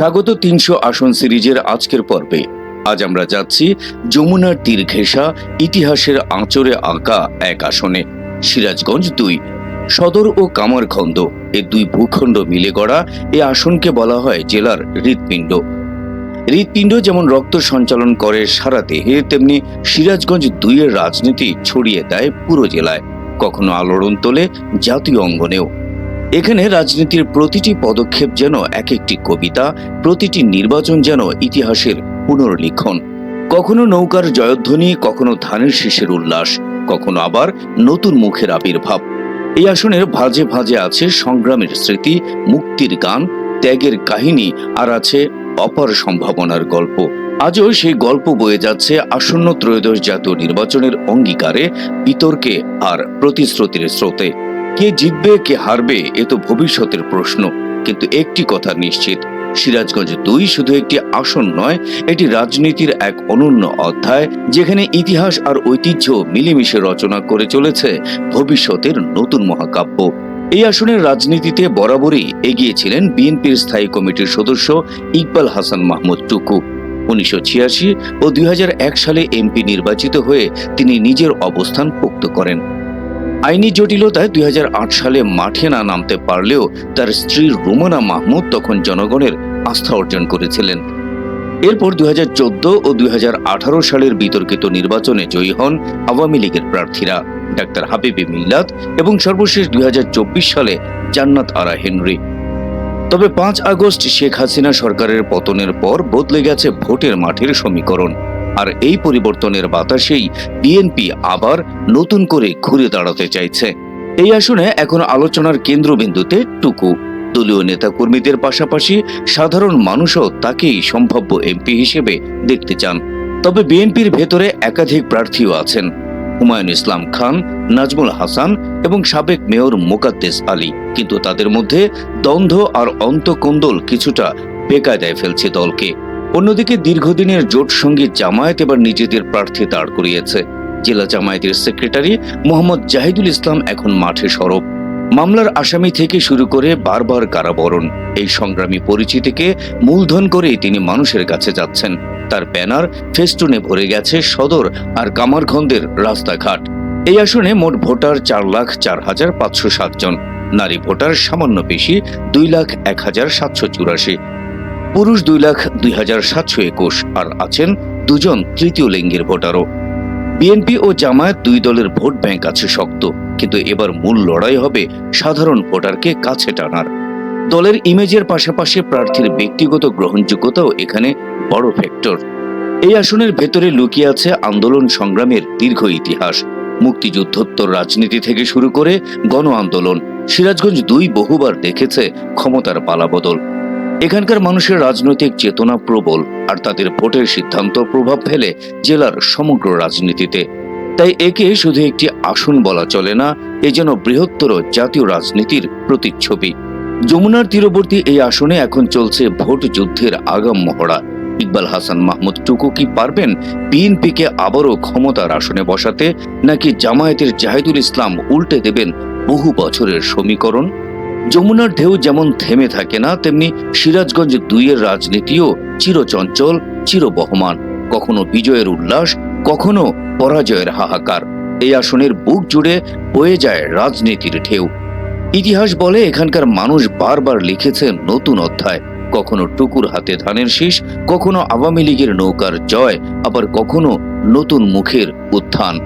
স্বাগত তিনশো আসন সিরিজের আজকের পর্বে। আজ আমরা যাচ্ছি যমুনার তীর ঘেঁষা ইতিহাসের আঁচড়ে আঁকা এক আসনে, সিরাজগঞ্জ দুই। সদর ও কামারখন্দ এই দুই ভূখণ্ড মিলে গড়া এই আসনকে বলা হয় জেলার হৃৎপিণ্ড। হৃৎপিণ্ড যেমন রক্ত সঞ্চালন করে সারা দেহে, তেমনি সিরাজগঞ্জ দুইয়ের রাজনীতি ছড়িয়ে দেয় পুরো জেলায়। কখনো আলোড়ন তোলে জাতীয় অঙ্গনেও। এখানে রাজনীতির প্রতিটি পদক্ষেপ যেন এক একটি কবিতা, প্রতিটি নির্বাচন যেন ইতিহাসের পুনর্লিখন। কখনো নৌকার জয়ধ্বনি, কখনো ধানের শীষের উল্লাস, কখনো আবার নতুন মুখের আবির্ভাব। এই আসনের ভাজে ভাজে আছে সংগ্রামের স্মৃতি, মুক্তির গান, ত্যাগের কাহিনী, আর আছে অপার সম্ভাবনার গল্প। আজও সেই গল্প বয়ে যাচ্ছে আসন্ন ত্রয়োদশ জাতীয় নির্বাচনের অঙ্গীকারে বিতর্কে আর প্রতিশ্রুতির স্রোতে। কে জিতবে, কে হারবে, এ তো ভবিষ্যতের প্রশ্ন। কিন্তু একটি কথা নিশ্চিত, সিরাজগঞ্জ দুই শুধু একটি আসন নয়, এটি রাজনীতির এক অনন্য অধ্যায়, যেখানে ইতিহাস আর ঐতিহ্য মিলেমিশে রচনা করে চলেছে ভবিষ্যতের নতুন মহাকাব্য। এই আসনের রাজনীতিতে বরাবরই এগিয়েছিলেন বিএনপির স্থায়ী কমিটির সদস্য ইকবাল হাসান মাহমুদ টুকু। উনিশশো ছিয়াশি ও দুই হাজার এক সালে এমপি নির্বাচিত হয়ে তিনি নিজের অবস্থান পোক্ত করেন। আইনি জটিলতায় দুই হাজার আট সালে মাঠে না নামতে পারলেও তার স্ত্রী রুমানা মাহমুদ তখন জনগণের আস্থা অর্জন করেছিলেন। এরপর দুই হাজার চোদ্দ ও দুই হাজার আঠারো সালের বিতর্কিত নির্বাচনে জয়ী হন আওয়ামী লীগের প্রার্থীরা ডাক্তার হাবিবি মিল্লাত এবং সর্বশেষ দুই হাজার চব্বিশ সালে জান্নাত আরা হেনরি। তবে পাঁচ আগস্ট শেখ হাসিনা সরকারের পতনের পর বদলে গেছে ভোটের মাঠের সমীকরণ। আর এই পরিবর্তনের বাতাসেই বিএনপি আবার নতুন করে ঘুরে দাঁড়াতে চাইছে। এই আসনে এখন আলোচনার কেন্দ্রবিন্দুতে টুকু। দলীয় নেতাকর্মীদের পাশাপাশি সাধারণ মানুষও তাকেই সম্ভাব্য এমপি হিসেবে দেখতে চান। তবে বিএনপির ভেতরে একাধিক প্রার্থীও আছেন। হুমায়ুন ইসলাম খান, নাজমুল হাসান এবং সাবেক মেয়র মোকাদ্দেস আলী। কিন্তু তাদের মধ্যে দ্বন্দ্ব আর অন্তকোন্দল কিছুটা বেকায়দায় ফেলছে দলকে। অন্যদিকে দীর্ঘদিনের জোট সঙ্গী জামায়াত এবার নিজেদের প্রার্থী দাঁড় করিয়েছে। জেলা জামায়াতের সেক্রেটারি মোহাম্মদ জাহিদুল ইসলাম এখন মাঠে সরব। মামলার আসামি থেকে শুরু করে বারবার কারাবরণ। এই সংগ্রামী পরিচিতিকে মূলধন করেই তিনি মানুষের কাছে যাচ্ছেন। তার ব্যানার ফেস্টুনে ভরে গেছে সদর আর কামারখন্দের রাস্তাঘাট। এই আসনে মোট ভোটার চার লাখ চার হাজার পাঁচশো সাতজন নারী ভোটার সামান্য বেশি দুই লাখ এক হাজার সাতশো চুরাশি। পুরুষ দুই লাখ দুই হাজার সাতশো একুশ আর আছেন দুজন তৃতীয় লিঙ্গের ভোটারও। বিএনপি ও জামায়াত দুই দলের ভোট ব্যাংক আছে শক্ত, কিন্তু এবার মূল লড়াই হবে সাধারণ ভোটারকে কাছে টানার। দলের ইমেজের পাশাপাশি প্রার্থীর ব্যক্তিগত গ্রহণযোগ্যতাও এখানে বড় ফ্যাক্টর। এই আসনের ভেতরে লুকিয়ে আছে আন্দোলন সংগ্রামের দীর্ঘ ইতিহাস। মুক্তিযুদ্ধোত্তর রাজনীতি থেকে শুরু করে গণ আন্দোলন সিরাজগঞ্জ দুই বহুবার দেখেছে ক্ষমতার পালাবদল। এখানকার মানুষের রাজনৈতিক চেতনা প্রবল আর তাদের ভোটের সিদ্ধান্ত প্রভাব ফেলে জেলার সমগ্র রাজনীতিতে। তাই একে শুধু একটি আসন বলা চলে না, এ যেন বৃহত্তর জাতীয় রাজনীতির প্রতিচ্ছবি। যমুনার তীরবর্তী এই আসনে এখন চলছে ভোট যুদ্ধের আগাম মহড়া। ইকবাল হাসান মাহমুদ টুকু কি পারবেন বিএনপিকে আবারও ক্ষমতার আসনে বসাতে, নাকি জামায়াতের জাহিদুল ইসলাম উল্টে দেবেন বহু বছরের সমীকরণ? যমুনার ঢেউ যেমন থেমে থাকে না, তেমনি সিরাজগঞ্জ দুইয়ের রাজনীতিও চিরচঞ্চল, চিরবহমান। কখনো বিজয়ের উল্লাস, কখনো পরাজয়ের হাহাকার। এই আসনের বুক জুড়ে বয়ে যায় রাজনীতির ঢেউ। ইতিহাস বলে এখানকার মানুষ বারবার লিখেছে নতুন অধ্যায়। কখনো টুকুর হাতে ধানের শীষ, কখনো আওয়ামী লীগের নৌকার জয়, আবার কখনো নতুন মুখের উত্থান।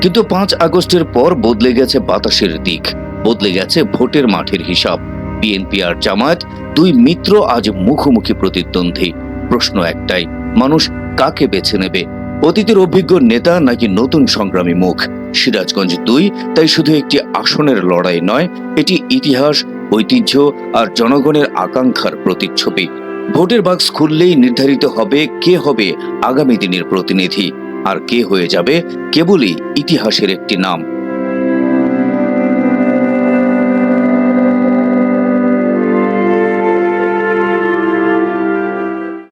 কিন্তু পাঁচ আগস্টের পর বদলে গেছে বাতাসের দিক। বদলে গেছে ভোটের মাঠের হিসাব। বিএনপি আর জামায়াত দুই মিত্র আজ মুখোমুখি প্রতিদ্বন্দ্বী। প্রশ্ন একটাই, মানুষ কাকে বেছে নেবে? অতীতের অভিজ্ঞ নেতা নাকি নতুন সংগ্রামী মুখ? সিরাজগঞ্জ দুই, তাই শুধু একটি আসনের লড়াই নয়, এটি ইতিহাস, ঐতিহ্য আর জনগণের আকাঙ্ক্ষার প্রতিচ্ছবি। ভোটের বাক্স খুললেই নির্ধারিত হবে কে হবে আগামী দিনের প্রতিনিধি। আর কে হয়ে যাবে কেবলই ইতিহাসের একটি নাম।